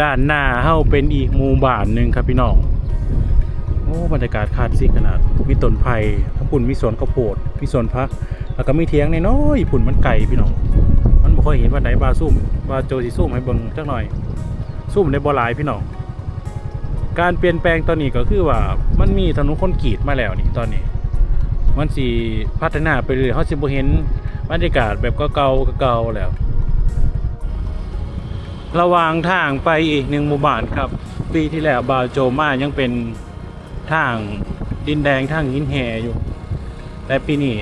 ด้านหน้าเฮาเป็นอีกหมู่บ้านหนึ่งครับพี่น้องโอ้บรรยากาศคาสสิกขนาดมีต้นไผ่ทั้งปุ่นมีสวนข้าวโพดมีสวนพัก แล้วก็มีเทียงน้อยๆปุ่นมันไก่พี่น้อง มันบ่ค่อยเห็นว่าไหนบาซุ่มบาโจสิซุ่มให้เบิ่งจักหน่อยซุ่มในบ่อหลายพี่น้องการเปลี่ยนแปลงตอนนี้ก็คือว่ามันมีถนนคนกรีตมาแล้วนี่ตอนนี้ มันสิพัฒนาไปเรื่อยเฮาสิบ่เห็นบรรยากาศแบบเก่าๆเก่าๆแล้ว ระหว่างทางไปอีกหนึ่งหมู่บ้านครับ ปีที่แล้วบาวโจมายังเป็นทางดินแดงทางหินแห่อยู่ แต่ปีนี้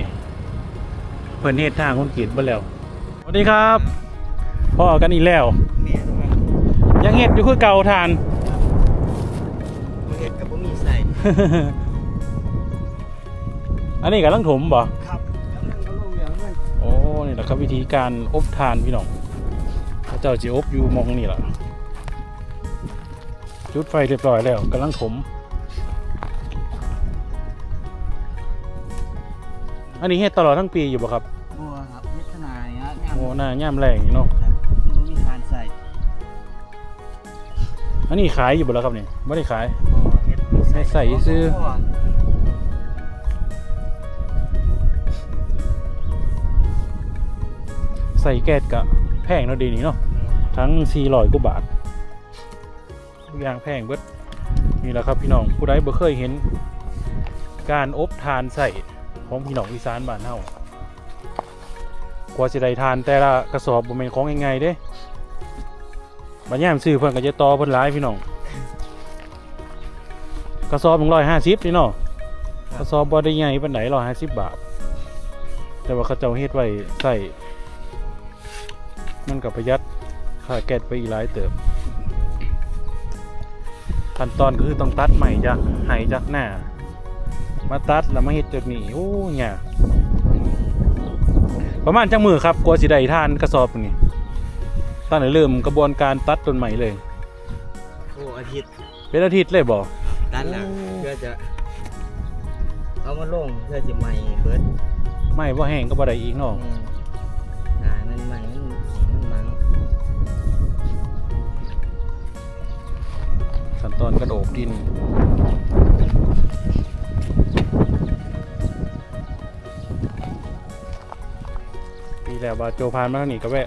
เพิ่นเฮ็ดทางคอนกรีตเบ่แล้วสวัสดีครับพ่อกันอีกแล้วแม่นว่ายังเฮ็ดอยู่คือเก่าทานเห็ดกับบ่มีใส่อันนี้กำลังถมบ่ ครับแล้วมันก็ลงเหลืองมันโอ้นี่แหละครับวิธีการอบทานพี่น้องพระ เจ้าจิอบอยู่หมองนี่แหละจุดไฟเรียบร้อยแล้วกำลังถม อันนี้เฮ็ดตลอดทั้งปีอยู่บ่ครับบัวครับมิถุนายนเนี่ยโอ้หน้าย่ามแรงนี่เนาะครับบ่มีทานใส่อันนี้ขายอยู่บ่แล้วครับนี่ไม่ได้ขาย บัวเห็ดบ่ใส่ใส่ซื้อ บัวใส่แก๊สกะแพงเนาะดีนี่เนาะ ทั้ง400กว่าบาททุกอย่างแพงเบิดนี่แหละครับพี่น้องผู้ใดบ่เคยเห็น การอบทานใส่ของพี่น้องอีสานบ้านเฮากว่าสิได้ทานแต่ละกระสอบบ่แม่นของง่ายๆเด้บัดยามซื้อเพิ่นก็จะต่อเพิ่นหลายพี่น้องกระสอบ150นี่เนาะกระสอบบ่ได้ใหญ่ปานใด150บาท แต่ว่าเขาเจ้าเฮ็ดไว้ใส่มันก็ประหยัด ค่าแก๊สไปอีกหลายเติมขั้นตอนก็คือต้องตัดใหม่จากไหจากหน้า มาตัดแล้วมาเฮ็ดจุดนี้โอ้ยากประมาณจังมือครับกลัวสิได้ทานกระสอบนี้ตั้งแต่เริ่มกระบวนการตัดต้นใหม่เลย โอ้อาทิตย์เป็นอาทิตย์เลยบ่ตันหลังโอ้เพื่อจะ เอามาลงเพื่อจะใหม่เบิดไม่ว่าแห้งก็บ่ได้อีกเนาะอืม ขั้นตอนกระโดกดินปีแล้วบาโจพานมาทางนี้ก็แวะ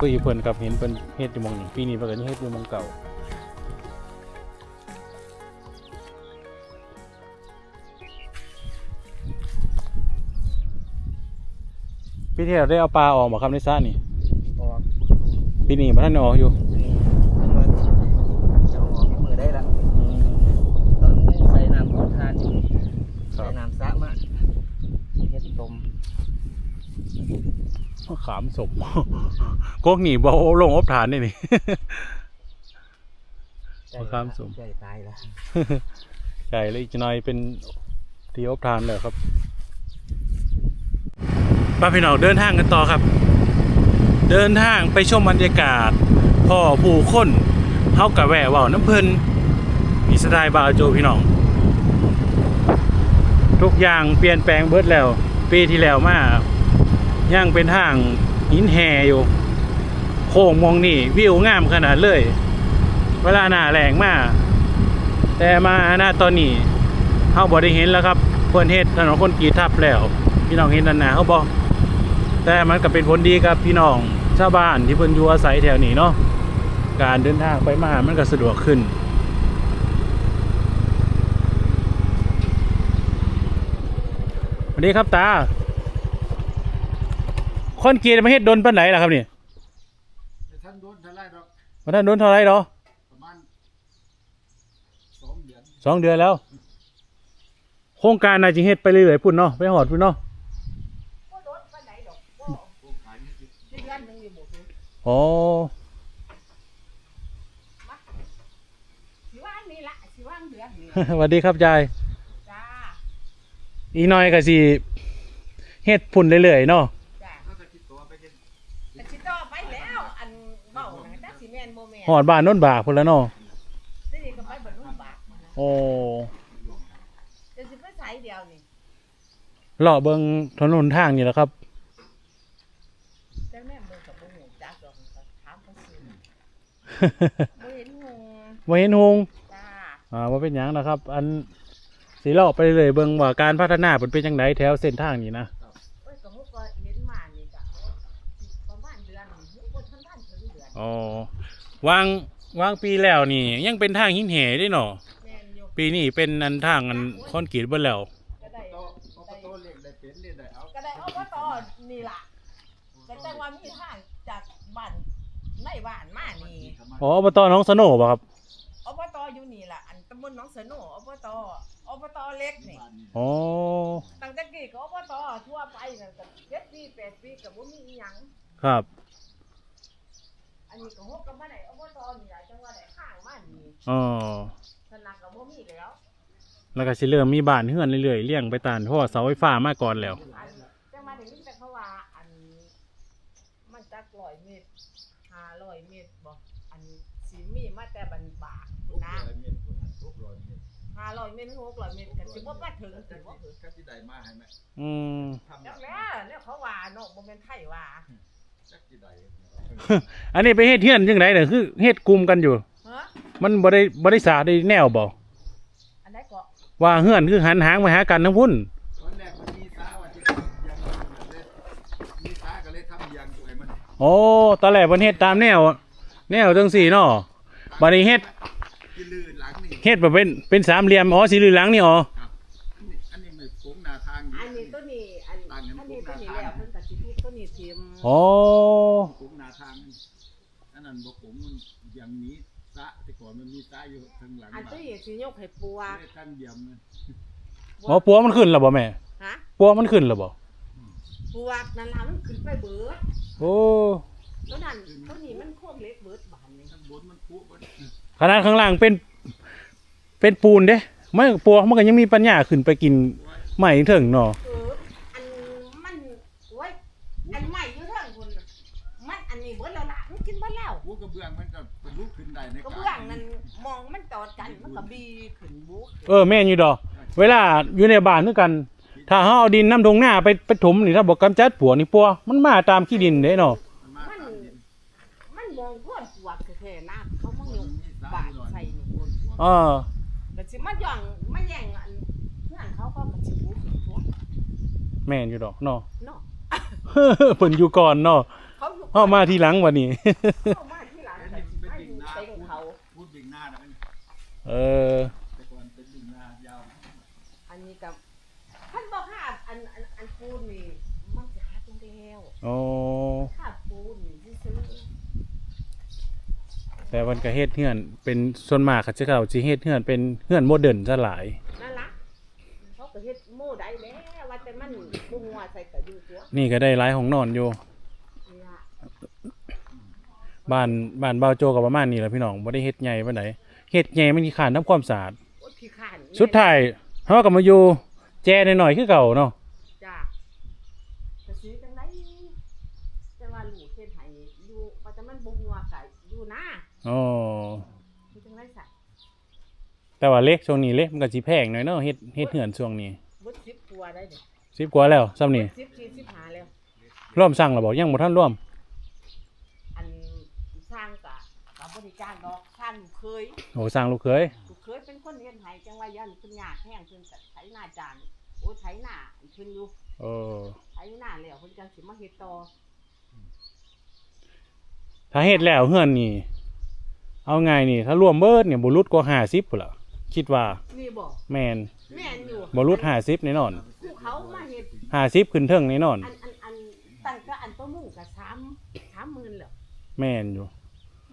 คุยกับเพิ่นกับเห็นเพิ่นเฮ็ดอยู่หมองนี้ปีนี้เพิ่นก็ยังเฮ็ดอยู่หมองเก่าปีที่แล้วได้เอาปลาออกบ่ครับในสระนี่ออกปีนี้บ่ทันได้ออกอยู่ นี่มันว่าจะเอาออกมือได้ละตอนนี้ใส่น้ำขอทานอยู่ ค ใส่ รับ น้ำสะมาเฮ็ดต้ม มะขามสมกกหนีบ่เอาลงอบฐานนี่นี่มะขามส้มใจตายละใช่แล้วอีกหน่อยเป็นที่อบทานเลยครับป้าพี่น้องเดินทางกันต่อครับ เดินทางไปชมบรรยากาศพ่อผู้คนเฮากะแวะเว่าน้ำเพลินมีสไตล์บาวโจพี่น้อง ทุกอย่างเปลี่ยนแปลงเบิดแล้ว ปีที่แล้วมา ย่างเป็นทางหินแห่อยู่ โค้งมองนี่วิวงามขนาดเลย เวลาหน้าแรงมาก แต่มาหน้าตอนนี้เฮาบ่ได้เห็นแล้วครับเพิ่นเฮ็ดถนนคนกีทับแล้ว พี่น้องเห็นนั่นนะเขาบ่แต่มันก็เป็นผลดีกับพี่น้องชาวบ้านที่เพิ่นอยู่อาศัยแถวนี้เนาะการเดินทางไปมามันก็สะดวกขึ้นสวัสดีครับตา คนกรีดมาเฮ็ดดนปานไหนล่ะครับนี่แต่ท่านโดนเท่าไรหรอกมาท่านดนเท่าไหรเนาะประมาณสองเดือนสองเดือนแล้ว โครงการนายจิเฮ็ดไปเรื่อยๆพุ่นเนาะไปหอดพุ่นเนาะอ๋อสิว่างนี่ละสิว่างเดือนนี่สวัสดีครับยาย จ้าอีกหน่อยก็สิเฮ็ดพุ่นเรื่อยๆเนาะ หอดบ้านโน้นบากพุ่นแล้วเนาะทีนี้ก็ไปบรรลุบากมานะโอ้จะสิไปไสเดียวนี่เลาะเบิ่งถนนทางนี่แหละครับแต่แม่เบิ่งกับบ่ฮู้จักดอกก็ถามเขาซื้อบ่เห็นงูบ่เห็นหงจ้าอ่าว่าเป็นหยังนะครับ อันสีเลาะไปเลยเบิ่งว่าการพัฒนาเป็นเป็นจังไดแถวเส้นทางนี้นะเอ้ยก็ฮุกก็เห็นมานี่ก็ประมาณเดือนฮุกบ่ทันทันถึงเดือนอ๋อ วางวางปีแล้วนี่ ยังเป็นทางหินเหได้เนาะแม่นอยู่ปีนี้เป็นอันทางอันคอนกรีตเบิ่แล้วก็ได้โตอบตเล็กได้เป็นเล็กได้เอาก็ได้อบตนี่ล่ะแต่จังว่ามีทางจากบ้านในบ้านมานี่อ๋ออบตน้องสโนบ่ครับอบตอยู่นี่ล่ะอันตำบลหนองเสนออบตอบตเล็กนี่อ๋อตั้งแต่กี้ก็อบตทั่วไปนั่นก็เจ็ดปีแปดปีก็บ่มีอีหยังครับ อันนี้ก็ฮกก็มาได้อบตนี่ล่ะจังว่าได้ข้างมานี่อ๋อสนักก็บ่มีแล้ว แล้วก็สิเริ่มมีบ้านเฮือนเรื่อยๆเลี้ยงไปตามเพราะว่าเสาไฟฟ้ามาก่อนแล้ว อันจังมาได้ยินแต่เขาว่าอันมันจักร้อยเมตรห้าร้อยเมตรบ่อันสิมีมาแต่บันบากพุ่นนะร้อยเมตรคนนั้นทุกร้อยเมตรห้าร้อยเมตรหกร้อยเมตรก็สิบ่มาถึงก็สิบ่ถึงที่ได้มาให้ไหมอืมทำจักแล้วเนี่ยเขาว่าเนาะบ่แม่นไทยว่าจักที่ใด อันนี้ไปเฮ็ดเฮือนจังไดเนี่ยคือเฮ็ดกลุ่มกันอยู่ ฮะมันบ่ได้บ่ได้สาได้แนวบ่อันใดก็ว่าเฮือนคือหันหางมาหากันทั้งพุ่นตอนแรกมันมีสาว่าจะยังเลยมีสาก็เลยทำยังตัวไอ้มันโอ้ตอนแรกเพิ่นเฮ็ดตามแนว แนวจังสี่เนาะบัดนี้เฮ็ดที่ลื่นหลังนี่เฮ็ดแบบเป็นเป็นสามเหลี่ยมอ๋อสีเหลืองนี่อ๋อครับอันนี้อันนี้ไม่โค้งหน้าทางอันนี้ตัวนี้อันอันนี้ตัวนี้แล้วเพิ่นก็สิทุบตัวนี้ทิ่มอ๋อ โค้งหน้าทางอันนั้นบ่โค้ง มันยังมีสะแต่ก่อนมันมีสะอยู่ทางหลังอันบ้าตัวนนี้สิยกให้ปวกเลยตั้งเดียมเลยอ๋อปัวมันขึ้นแล้วบ่แม่ฮะปัวมันขึ้นแล้วบ่ปวกนั่นล่ะมันขึ้นไปเบิดโอ้ตัวนั้นตัวนี้มันโคตรเล็กเบิดบานนี่ข้างบนมันคุบนขนาดข้างล่างเป็น เป็นปูนเด้ไม่ปัวมันก็ยังมีปัญญาขึ้นไปกินใหม่ถึงเนาะเอออันมันโอ้ยอันใหม่ นจอดกันมันก็บีขึ้นบุกเออแม่นอยู่ดอก เวลาอยู่ในบ้านคือกัน ถ้าเฮาเอาดินน้ำทงหน้าไปไปถมนี่ถ้าบ่กำจัดปัวนี่ปัวมันมาตามขี้ดินเด้เนาะมันมาตามดินมันมองพ่นปวกแท้ๆนะเขามายกบาดใส่นี่เออก็สิมาย่องมาแย่งอันเพื่อนเขาเขาก็สิบุกขึ้นตัวแม่นอยู่ดอกเนาะ เนาะ เพิ่นอยู่ก่อนเนาะเขาอยู่เฮามาทีหลังวันนี้ เข้ามาที่หลังก็สิมาอยู่เต็งเขา พูดดิ่งหน้านะมัน เออแต่ก่อนเป็นดิ่งหน้ายาวอันนี้กับท่านบอกหาอันอันอันปูนนี่มันจะหาตรงเดียวโอ้หาปูนนี่ซื้อแต่วันก็เฮ็ดเฮือน เป็นส่วนมากเขาจะเขาสิเฮ็ดเฮือนเป็นเฮือนโมเดิร์นซะหลายนั่นละเขาก็เฮ็ดโม่ได้แล้วว่าแต่มันบ่งัวใส่กระดูกตัวนี่ก็ได้หลายของนอนอยู่ นี่ล่ะบ้านบ้านเบาโจก็ประมาณนี้แหละพี่น้องบ่ได้เฮ็ดใหญ่ปานใด เฮ็ดใหญ่มันขี้ขานทำความสะอาดโอ้ยขี้ข้านสุดท้ายเฮาก็มาอยู่แจหน่อยๆคือเก่าเนาะจ้าจะซื้อจังไดจะว่าลูกเฮ็ดให้อยู่ว่าแต่มันบ่งัวก็อยู่นะอ๋อเฮ็ดจังไดซะแต่ว่าเล็กช่วงนี้เล็กมันก็สิแพงหน่อยเนาะเฮ็ดเฮ็ดเฮือนช่วงนี้บ่10กว่าได้เด้10กว่าแล้วซ้ำนี่10 40หาแล้วร่วมสั่งแล้วบ่ยังบ่ทันร่วม อันสร้างกะกับบริการดอกท่านเคย โอ้สั่งลูกเคยลูกเคยเป็นคนเฮ็ดให้จังว่ายันเพิ่นยากแห้งเพิ่นก็ไถหน้าจานโอ้ไถหน้าเพิ่นอยู่เออไถหน้าแล้วเพิ่นจังสิมาเฮ็ดต่อถ้าเฮ็ดแล้วเฮือนนี่ เอาไงนี่ ถ้ารวมเบิดเนี่ยบ่รุดกว่า50พุ่นล่ะคิดว่านี่บ่แม่นแม่นอยู่บ่รุด50แน่นอนผู้เขามาเฮ็ด50ขึ้นเทิงแน่นอน อันอันอันตั้งแต่อันตัวมุ่งก็3 30,000แล้วแม่นอยู่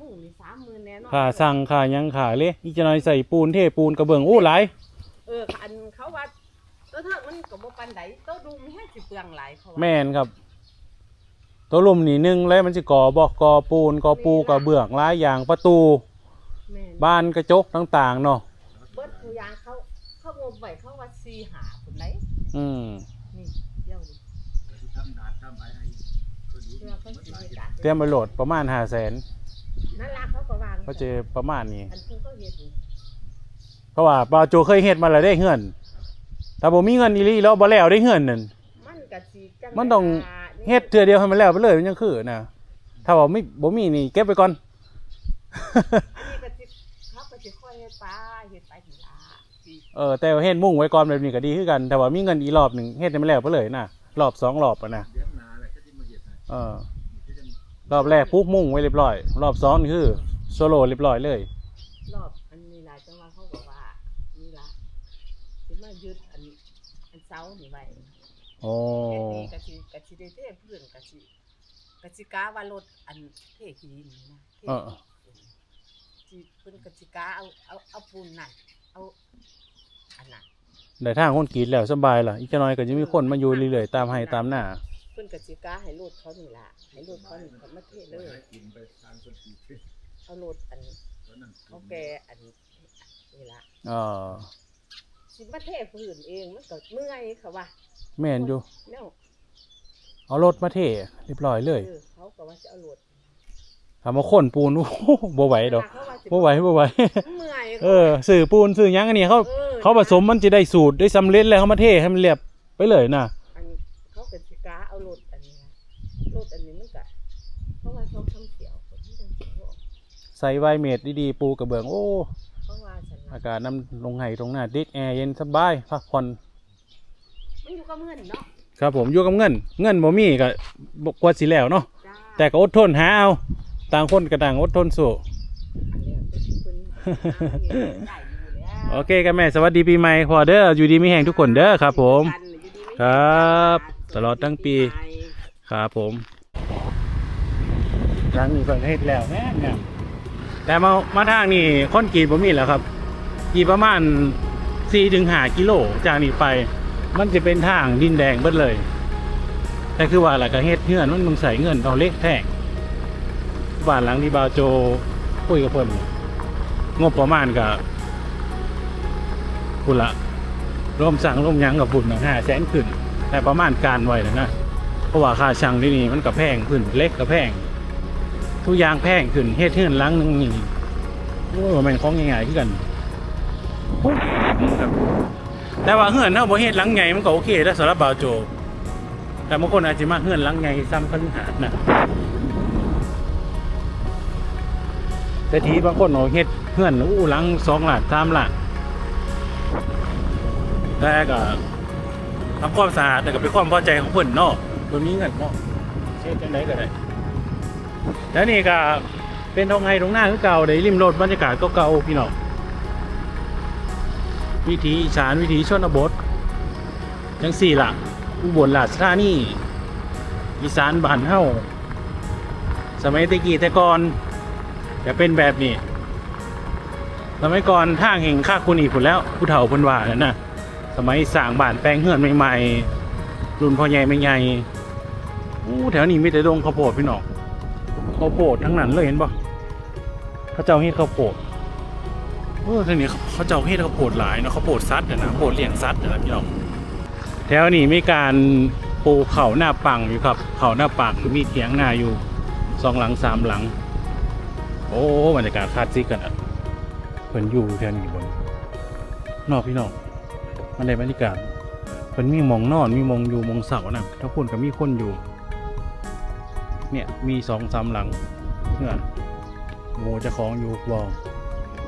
มุ่งนี่30,000แน่นอนค่าสั่งค่าหยังค่าเลยอีกจะน้อยใส่ปูนเทปูนกระเบื้องอู้หลายเอออันเขาว่าตัวเถิกมันก็บ่ปานใดตัวดูมันแฮงสิเปลืองหลายเขาว่าแม่นครับ ตัวลุมนี่หนึงเลยมันสิก่อบอกก่อปูนก่อปูกระเบื้องหลายอย่างประตู แม่นบานกระจกต่างๆเนาะเบิดตัวอย่างเขาเขางมไว้เขาว่า4หาพุ่นไดอืมนี่เดี๋ยวนี้ทำดาดทำอะไรให้ก็ดูเดี๋ยวเขาสิเฮ็ดจัดเตรียมไปโหลดประมาณ5 0 0 0 0 นนั่นล่ะเขาก็วางก็จะประมาณนี้ อันเพิ่นก็เฮ็ดนี่เพราะว่าปาโจเคยเฮ็ดมาแล้วได้เฮือน ถ้าบ่มีเงินอีหลีแล้วบ่แล้วได้เฮือนนั่น มันก็สิจังมันต้องว่าเฮ็ดเทื่อเดียวให้มันแล้วไปเลยมันยังคือนะถ้าว่าไม่บ่มีนี่เก็บไว้ก่อน นี่ก็สิเขาก็สิสิค่อยเฮ็ดไปเฮ็ดไปทีละปีเออแต่ว่าเฮ็ดมุ่งไว้ก่อนแบบนี้ก็ดีคือกัน แต่ว่ามีเงินอีกรอบหนึ่งเฮ็ดให้มันแล้วไปเลยนะรอบสองรอบอะนะเดี๋ยวหนาแหละก็จะมาเห็ดให้เออก็จะ รอบแรกปุ๊บมุ่งไว้เรียบร้อย รอบสองนี่คือโซโล่เรียบร้อยเลย รอบอันนี้หลายจังหวัดเขาบอกว่านี่ละสิมายึดอันอันเสานี่ไว้โอ้เฮ็ดนี่กะสิกะสิได้เทพื้นกะสิกะสิกาว่ารถอันเทขี้ดินนี่นะเทเออสิเพิ่นกะสิกาเอาเอาเอาปูนนั่นเอาอันนั้นได้ทางคนกรีดแล้วสบายล่ะ อีกจะน้อยก็จะมีคนมาอยู่เรื่อยๆตามให้ตามหน้า เพิ่นกะสิกาให้รถเขานี่ล่ะให้รถเขานี่เขามาเทเลยให้กินไปทางคนอีกเอารถอันตอนนั้นเขาแกอันนี่ล่ะเออสิมาเทพื้นเองมันก็เมื่อยเขาว่าแม่นอยู่แนวเอารถมาเทเรียบร้อยเลยเออเขาก็ว่าจะเอารถทำมาค้นปูนโอ้โหบ่ไหวดอกเขาว่าสิบ่ไหวบ่ไหว เมื่อยเออสื่อปูนสื่อหยังอันนี้เขา ออเขาผสมมันจะได้สูตรได้สำเร็จแล้วเขามาเทให้มันเรียบไปเลยนะ อันเขาก็สิกาเอารถอันนี้นะรถอันนี้มันก็เพราะว่าเขาทำเสียวเขาที่จังสิบอก ใส่ไวเมดดีๆปูกระเบื้องโอ้เพราะว่าฉันอาน่ะกาศน้ำลงไห้ตรงหน้าดิดแอร์เย็นสบายพักผ่อนมันอยู่กับเงินเนาะครับผมอยู่กับเงิน เงินบ่มีก็บ่กว่าสิแล้วเนาะจ้าแต่ก็อดทนหาเอาต่างคนก็ต่างอดทนสู้ อันเนี้ยเป็นคนหาเงินได้อยู่แล้วโอเคกันแม่สวัสดีปีใหม่พอเด้ออยู่ดีมีแห่งทุกคนเด้อครับผมอยู่ดีไม่ครับตลอดทั้งปีใหม่ครับผมหลังนี้เพิ่นเฮ็ดแล้วแม่งาม แต่มามาทางนี่คนกีดบ่มีแล้วครับกรีดประมาณ4ถึง5กิโลจากนี้ไป มันจะเป็นทางดินแดงเบิดเลย แต่คือว่าหล่ะก็เฮ็ดเฮือนมันมึงใส่เงินเอาเล็กแท่งบ้านหลังที่บาโจคุยกับเพิ่นงบประมาณก็พุ่นละร่วมสั่งร่วมยังกับพุ่นห้าแสนขึ้น แต่ประมาณการไว้นะนะเพราะว่าค่าช่างที่นี่มันก็แพงขึ้นเล็กก็แพง ทุกอย่างแพงขึ้นเฮ็ดเฮือนหลังหนึงนี่โอ้ยว่แม่นของง่ายๆคือกันโอ้ยครับแต่ว่าเฮือนเฮาบ่เฮ็ดหลังใหญ่มันก็โอเคแล้วสำหรับบ่าวโจ แต่บางคนอาจจะมาเฮือนหลังใหญ่ซ้ำคฤหาสน์นะแต่ทีบางคนเอาเฮ็ดเฮือนอู้หลังสองหลังสามหลังแต่ก็ทำความสะอาดแต่ก็เป็นความพอใจของเพิ่นเนาะตัวนี้เงินเนาะเช็ดจังไดก็ได้ แล้วนี่ก็เป็นทองไฮตรงหน้าคือเก่าได้ริมรถบรรยากาศก็เก่าพี่น้องวิถีอีสานวิถีชนบทจังสี่หล่ะอุบลราชธานีอีสานบ้านเฮาสมัยตะกี้แต่ก่อนจะเป็นแบบนี้สมัยก่อนทางแห่งค่าคุณอีกผุนแล้วผู้เฒ่าพนว่านั่นนะสมัยสร้างบ้านแปลงเฮือนใหม่ๆรุ่นพ่อใหญ่แม่ใหญ่อู้แถวนี้มีแต่ดงข้าวโพดพี่น้อง ข้าวโพดทั้งนั้นเลยเห็นปะเขาเจ้าเฮ็ดข้าวโพดเออทีนี้เขาเจ้าเฮ็ดข้าวโพดหลายเนาะข้าวโพดซัดน่ะนะข้าวโพดเลี้ยงซัดน่ะนะพี่น้องแถวนี้มีการปลูกเขาหน้าปังอยู่ครับ เขาหน้าปังมีเถียงนาอยู่สองหลังสามหลัง โอ้บรรยากาศคลาสสิกกันอะเพิ่นอยู่แถวนี้บนนอกพี่น้องมันได้บรรยากาศเพิ่นมีหมองนอนมีหมองอยู่หมองเสานะถ้าพุ่นก็มีคนอยู่ เนี่ยมีสองสามหลังเพื่อนโมจะของอยู่บอง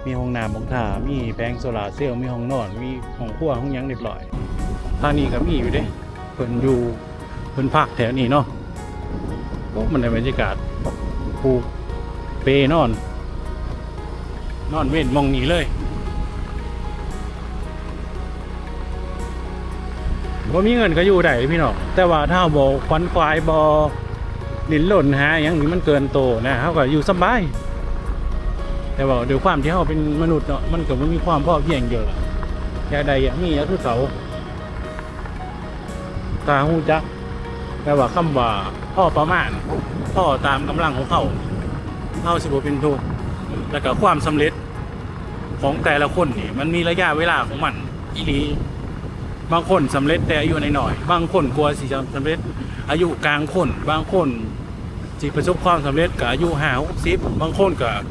มีห้องน้ำห้องท่ามีแปลงโซลาเซลล์มีห้องนอนมีห้องครัวห้องยังเรียบร้อยท่านี้ก็มีอยู่เด้เพิ่นอยู่เพิ่นพักแถวนี้เนาะโอ้มันในบรรยากาศผูกเปนอน นอนเว้นมองนี้เลยว่ามีเงินก็อยู่ได้พี่น้องแต่ว่าถ้าบอกควันควายบอ ลินหล่นหาอย่างนี้มันเกินโตนะเขาก็อยู่สบาย แต่ว่าด้วยความที่เขาเป็นมนุษย์เนาะมันก็ไม่มีความพอเพียงเยอะอยากใดอยากมีอยากคือเขาตาหูจักแปลว่าคำว่าพ่อประมาณพ่อตามกำลังของเขาเขาสิบเป็นทุกแล้วก็ความสำเร็จของแต่ละคนนี่มันมีระยะเวลาของมันอีหลี บางคนสำเร็จแต่อายุน,น้อยบางคนกลัวสิจะสำเร็จ อายุกลางคน บางคนสิประสบความสำเร็จกับอายุห้าหกสิบบางคนกับ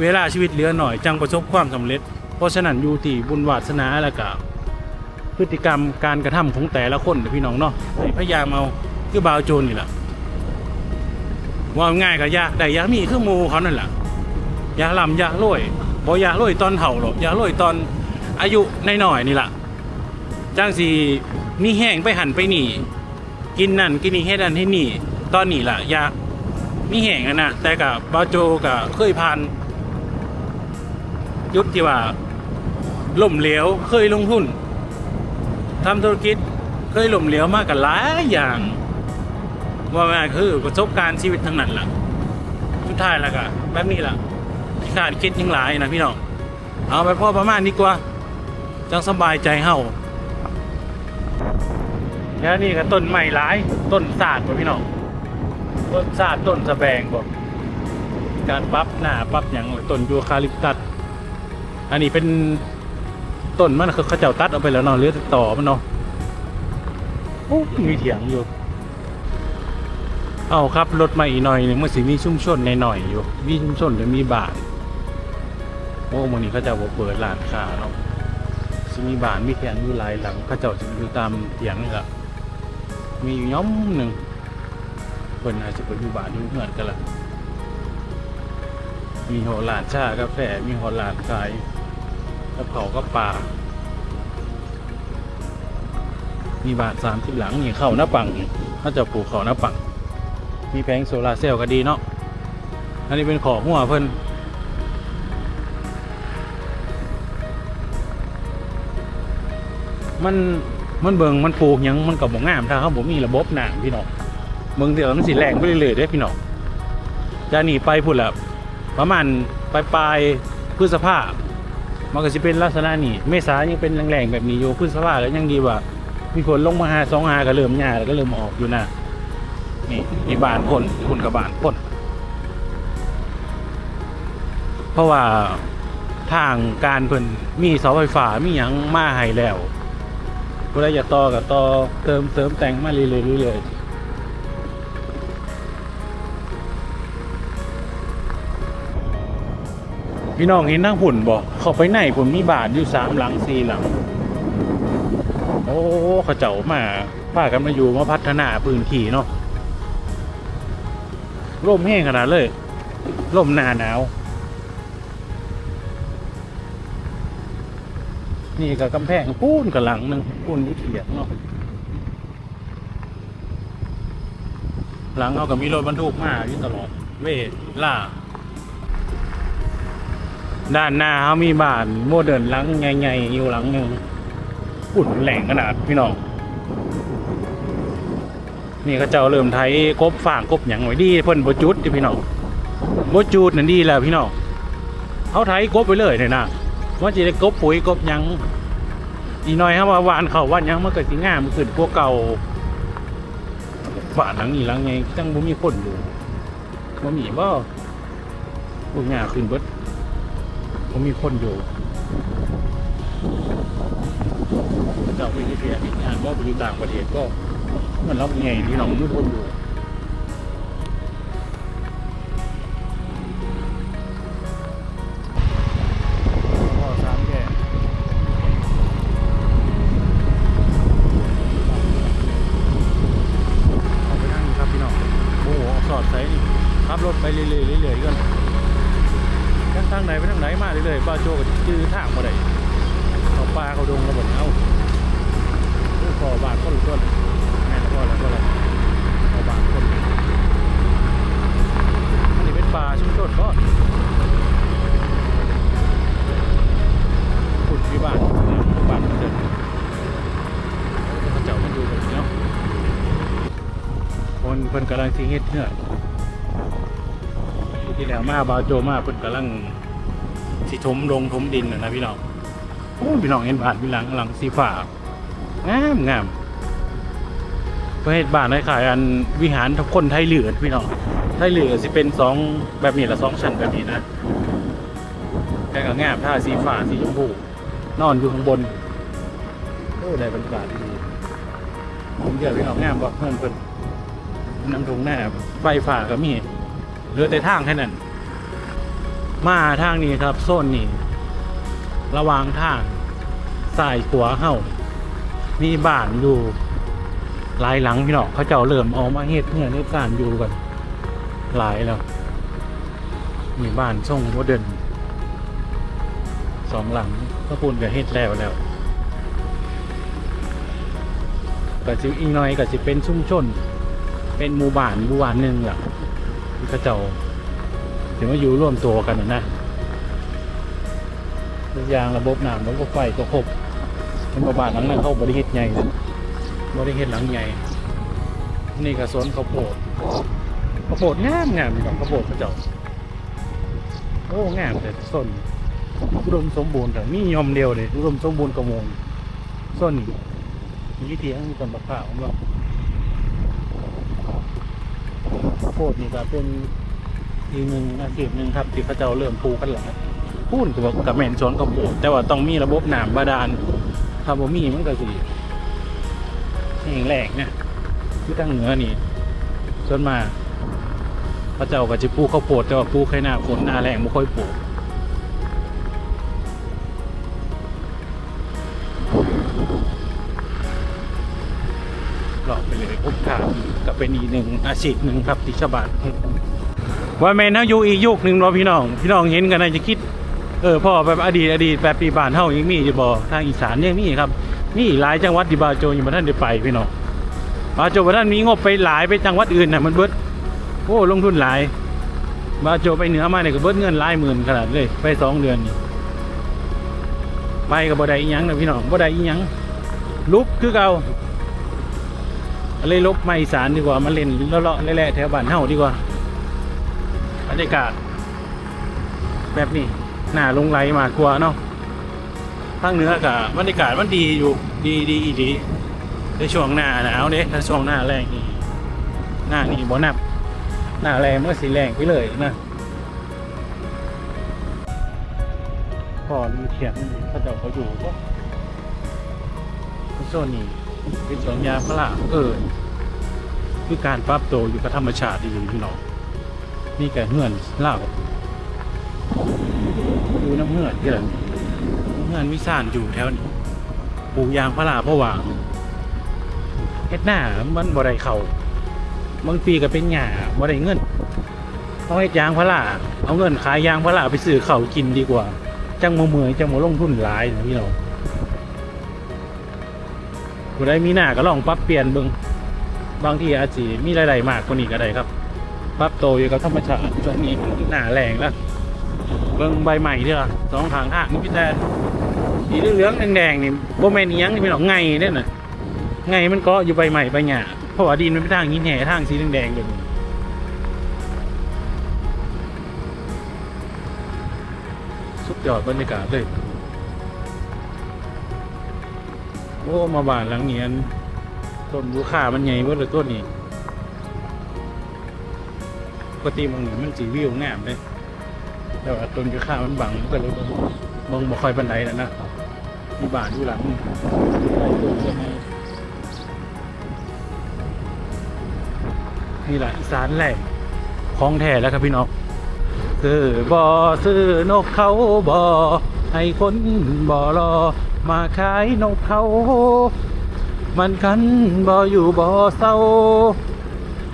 เวลาชีวิตเหลือหน่อย จังประสบความสำเร็จ เพราะฉะนั้นอยู่ที่บุญวาสนาแล้วก็พฤติกรรมการกระทำของแต่ละคนเด้อพี่น้องเนาะให้พยายามเอาคือบาวโจรนี่แหละว่าง่ายกับยากได้ยากมีคือมูเขานั่นแหละยากลำยากรวยบ่ยากรวยตอนเฒ่าหรอกยากรวยตอนอายุน้อยนี่แหละ จังสิมีแห้งไปหันไปนี่ กินนั่นกินนี่เฮ็ดนั่นเฮ็ดนี่ ตอนนี้ล่ะ อยากมีแห้งอะนะแต่กับบาโจก็เคยผ่าน ยุคที่ว่าล่มเหลวเคยลงทุนทำธุรกิจเคยล่มเหลวมากกับหลายอย่างว่าง่าคือประสบการณ์ชีวิตทั้งนั้นล่ะสุดท้ายแล้วก็แบบนี้ล่ะที่ขาดคิดยังหลายนะพี่น้องเอาไปพ่อประมาณนี้กว่าจังสบายใจเฮา แล้วนี่ก็ต้นใหม่หลาย ต้นศาสตร์บ่พี่น้องต้นศาสตร์ต้นสะแบงบ่การปรับหน้าปรับหยังต้นยูคาลิปตัสอันนี้เป็นต้นมันคือเขาเจ้าตัดเอาไปแล้วเนาะเลือแต่ต่อมันเนาะโอ้มีเถียงอยู่ เอาครับรถมาอีกหน่อยหนึงมันสิมีชุ่มชนในหน่อยอยู่มีชุ่มชนหรือมีบาทโอ้มันนี้เขาเจะบอกเปิดร้านค้าเนาะสิมีบานมีเถียงอยู่หลายหลังเขาเจ้าจะอยู่ตามเถียงนี่แหละ มีอยู่ย้อมหนึ่งเพิ่นอาจจะเป็นอยู่บ้านอยู่เหมือนกันละมีหอร้านชากาแฟมีหอร้านขายกระเพราก็ปลามีบาทสามสิบหลังนี่เข้าหน้าปังเขาจะปลูกเขาหน้าปัง มีแผงโซลาร์เซลล์ก็ดีเนาะอันนี้เป็นขอหัวเพิ่นมัน มันเบิงมันปลูกยังมันกับบ่งามถ้าเขาบ่มีระบบน้ำพี่น้องเมืองเดี๋ยวมันสิแรงไปเรื่อยๆเด้พี่น้องจะหนีไปพุ่นละประมาณปลายปลายๆพฤษภามันก็สิเป็นลักษณะนี้เมษายังเป็นแรงๆแบบนี้อยู่พฤษภาก็ยังดีว่า มีฝนลงมาหาสองหาก็เริ่มหญ้าแล้วก็เริ่มออกอยู่นะนี่มีบานพ่นคุณกับบานพ่นเพราะว่าทางการเพิ่นมีเสาไฟฟ้ามีหยังมาให้แล้ว ผู้ใดอยากต่อกับต่อเติมเติมแต่งมาเรื่อยๆเรื่อยพี่น้องเห็นทางผุ่นบอกเขาไปไหนผุนมีบานอยู่สามหลังสี่หลัง โอ้เขาเจ้ามาพากันมาอยู่มาพัฒนาพื้นที่เนาะร่มแห้งขนาดเลยร่มหนาหนาว นี่กับกำแพงปูนกับหลังหนึ่งปูนอยุเถียงเนาะหลังเขากับมีรถบรรทุกมาอยู่ตลอดเวล่า ด้านหน้าเขามีบ้านโมเดิร์นหลังใหญ่ๆอยู่หลังหนึ่งปุ่นแหล่งขนาดพี่น้องนี่เขาเจ้าเริ่มไทยกบฝางกบหยังไว้ดีเพิ่นโบจุดที่พี่น้องโบจุดนั่นดีแล้วพี่น้องเขาไทยกบไปเลยเนี่ยนะ ว่าจะได้กบปุ๋ยกบยังอีน้อยครับว่าวานเขาวานยังมันก็สิงามขึ้นพวกเก่าบ้านหลังนี้หลังไงจังบ่มีคนอยู่บ่มีบ่พวกหญ้าขึ้นเบิดบ่มีคนอยู่เจ้าไปที่เพียอีกงานบ่ไปอยู่ต่างประเทศก็มันล็อกไงที่เราไม่พ้นอยู่ ขับรถไปเรื่อยๆเรื่อยๆกันทางทางไหนไปทางไหนมาเรื่อยๆป้าโจก็จื้อทางมาได้เขาปลาเขาดงระเบิดเอาโอ้ขอบาทก็หลุดต้นแม่นก็แล้วก็แล้วเอาบางคนอันนี้เป็นป่าชุมชนก็ขุดวิบานบ้านเดินเขาเจ้ามันอยู่แบบนี้เนาะคนเพิ่นกำลังสิเฮ็ดเนี่ย ที่แล้วมาบาโจมาเพิ่นกำลังสิถมลงถมดินนะนะพี่น้องโอ้พี่น้องเห็นบ้านพี่หลังหลังสีฟ้างามงามประเทศบ้านได้ขายอันวิหารทุกคนไทยเหลือพี่น้องไทยเหลือสิเป็นสองแบบนี้ละสองชั้นแบบนี้นะแค่กับงามท่าสีฟ้าสีชมพูนอนอยู่ข้างบนโอ้ได้บรรยากาศดีผมเยอะพี่น้องงามบ่เพื่อนเพิ่นน้ำทงหน้าไฟฟ้าก็มี เหลือแต่ทางแค่นั้น มาทางนี้ครับ โซนนี้ ระวางทางสายขวาเฮ้ามีบ้านอยู่หลายหลังพี่น้องเขาเจ้าเริ่มเออกมาเฮ็ดเพื่อนในการอยู่กัน หลายแล้ว มีบ้านทรงโมเดิร์นสองหลังพระปุ่นก็เฮ็ดแล้วแล้วก็สิอีกหน่อยก็สิเป็นชุมชน เป็นหมู่บ้านหมู่บ้านหนึ่งล่ะ ที่เขาเจ้าถึงมาอยู่ร่วมตัวกันนะนะทุกอย่างระบบน้ำระบบไฟก็ครบเป็นหมู่บ้านหลังนั้นเขาบริเฮ็ดใหญ่บริเฮ็ดหลังใหญ่ นี่ก็สนข้าวโพดข้าวโพดงามงามนี่ครับข้าวโพดเขาเจ้าโอ้งามแต่ส้นอุดมสมบูรณ์แต่มียอมเดียวเลยอุดมสมบูรณ์กระมงส้นนี่มีวิธีมีต้นมะพร้าวของเราข้าวโพดนี่ก็เป็นอีกหนึ่งอาชีพหนึ่งครับที่พระเจ้าเริ่มปลูกกันแล้วพูนกับกับแม่นสวนข้าวโพดแต่ว่าต้องมีระบบน้ำบาดาลถ้าบ่มีมันก็สิแห้งแล้งเนี่ยที่ตั้งเหนือนี่ส่วนมากพระเจ้าก็จะปลูกข้าวโพดแต่ว่าปลูกแค่หน้าฝนหน้าแรงไม่ค่อยปลูก หลอกไปเลยอุ้มขาก็เป็นอีกหนึ่งอาชีพหนึ่งครับที่ชาวบ้านว่าแม่นเฮาอยู่อีกยุคหนึ่งเนาะพี่น้อง พี่น้องเห็นกันน่าจะคิด เออพ่อแบบอดีตอดีตแบบปีบานเฮายังมีอยู่บ่ทางอีสานยังมีครับมีหลายจังหวัดที่บาโจยังบ่ทันได้ไปพี่น้องบาโจบ่ทันมีงบไปหลายไปจังหวัดอื่นน่ะมันเบิดโอ้ลงทุนหลายบาโจไปเหนือมาเนี่ยก็เบิดเงินหลายหมื่นขนาดเลย ไปสองเดือนนี่ไปก็บ่ได้อีหยังนะพี่น้องบ่ได้อีหยังลุกคือเก่า เลยลบมาอีสานดีกว่ามาเล่นเลาะๆแล่ๆแถวบ้านเฮาดีกว่าบรรยากาศ แบบนี้หน้าลงไหลมากกว่าเนาะทางเหนือกับบรรยากาศมันดีอยู่ดีดีอีดีในช่วงหน้าหนาวเด้ถ้าช่วงหน้าแรงนี่หน้านี่บ่นับหน้าแรงมันก็สีแรงไปเลยนะพอมีเถียงเขาเจ้าเขาอยู่ก็โซนนี้ เป็นสวนยางพาราเออคือการปรับตัวอยู่กับธรรมชาติดีอยู่พี่น้องนี่แกเฮือนเล่าดูน้ำเฮือนที่ไหนเฮือนวิสานอยู่แถวนี้ปลูกยางพาราเพราะว่าเฮ็ดหน้ามันบ่ได้เขาบางปีก็เป็นหญ้าบ่ได้เงินเอาเฮ็ดยางพาราเอาเงินขายยางพาราไปซื้อข้ากินดีกว่า จังบ่เมื่อยจังบ่ลงทุนหลายนะพี่น้อง ผู้ใดมีหน้าก็ลองปรับเปลี่ยนเบิ่งบางทีอาจจะมีรายๆมากกว่านี้ก็ได้ครับปรับโตอยู่กับธรรมชาติช่วงนี้หน้าแรงแล้วเบิ่งใบใหม่เด้อสองทางห้างพี่แต่สีเหลืองแดงๆนี่บ่แม่นยังนี่เป็นของไงเด้อน่ะไงมันก็อยู่ใบใหม่ใบหญ้าเพราะว่าดินมันเป็นทางหินแห่ทางสีแดงๆเลยสุดยอดบรรยากาศเลย อ้มาบ้านหลังเนี้ยต้นบูคามันใหญ่เบิดเลยต้นนี้ปกติบางนี่มันสีวิวงามเลยแต่ว่าต้นยูค่ามันบังก็เลยมองบ่ค่อยบันไดแล้วนะมีบ้านอยู่หลังนี่ได้ต้นใช่ไหมนี่แหละอีสานแหล่ของแท้แล้วครับพี่น้องซื้อบ่ซื้อนกเขาบ่ ให้คนบ่อรอมาขายนกเขา มันคันบ่อยู่บ่อเศร้า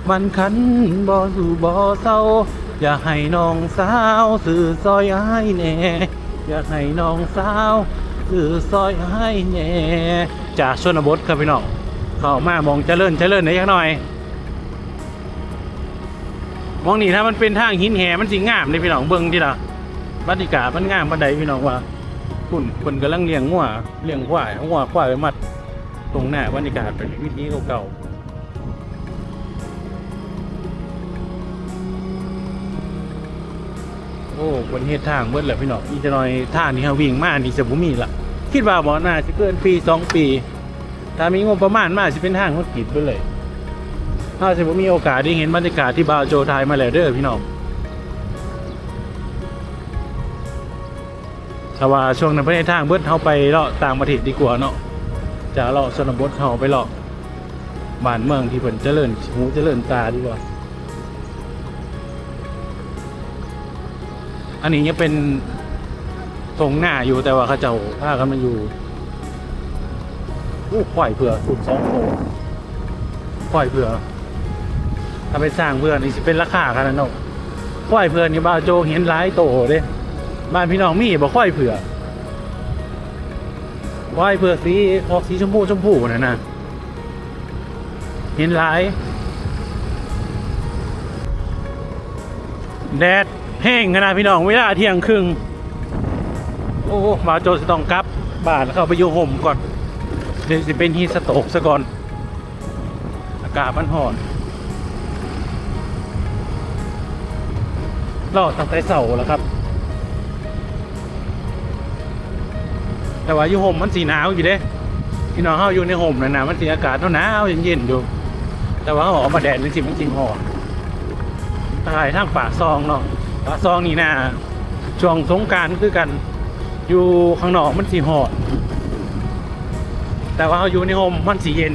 มันคันบ่อยู่บ่อเศร้า อย่าให้น้องสาวสื่อซอยให้แน่อย่าให้น้องสาวสื่อซอยให้แน่จากชนบทครับพี่น้องเข้ามามองเจริญเจริญหน่อยหน่อยมองนี่ถ้ามันเป็นทางหินแห่มันสิงามเลยพี่น้องเบิ่งที่ละ บรรยากาศมันง่ามปานใดพี่น้องว่าคุณคนกำลังเลี้ยงงัวเลี้ยงควายเอางัวควายไปมัด ตรงหน้าบรรยากาศเป็นวิธีเก่าๆโอ้คนเฮ็ดทางเบิดแหละพี่น้องอีจะน้อยทางที่เฮาวิ่งมานี่จะบ่มีละคิดว่าบ่น่าจะเกินปีสองปี ถ้ามีงบประมาณมาสิเป็นทางคอนกรีตไปเลยถ้าสิบ่มีโอกาสได้เห็นบรรยากาศที่บาโจไทยมาแล้วเด้อพี่น้อง แต่ว่าช่วงนั้นประเทศทางเบิดเขาไปเลาะต่างประเทศดีกว่าเนาะจะเลาะชนบทเขาไปเลาะบ้านเมืองที่เพิ่นเจริญหูเจริญตาดีกว่า อันนี้ยังเป็นตรงหน้าอยู่แต่ว่าเขาเจ้าถ้ากันมาอยู่อู้ควายเผื่อสุดสองโลควายเผื่อถ้าไปสร้างเพื่อนนี่สิเป็นราคาขนาดนั้นเนาะควายเผื่อนี่บ้าโจเห็นหลายโตเด้ บ้านพี่น้องมีบ่ค่อยเผื่อว่ายเผือกสีออกสีชมพูชมพูนะนะเห็นหลาย แดดแห้งขนาดพี่น้องเวลาเที่ยงครึ่งโอ้บาโจจะต้องกลับบ้านเข้าไปอยู่ห่มก่อน เดี๋ยวจะเป็นฮีสโตกซะก่อน อากาศมันห่อนรอตั้งแต่เสาร์แล้วครับ แต่ว่าอยู่ห่มมันสีหนาวอยู่เด้พี่น้องเฮาอยู่ในห่มนะนะมันสีอากาศหนาวเย็นๆอยู่ แต่ว่าออกมาแดดจริงๆมันจริงห่อตายทางป่าซองเนาะป่าซองนี่นะช่วงสงกรารคือกัน อยู่ข้างนอกมันสีหอดแต่ว่าเขาอยู่ในห่มมันสีเย็น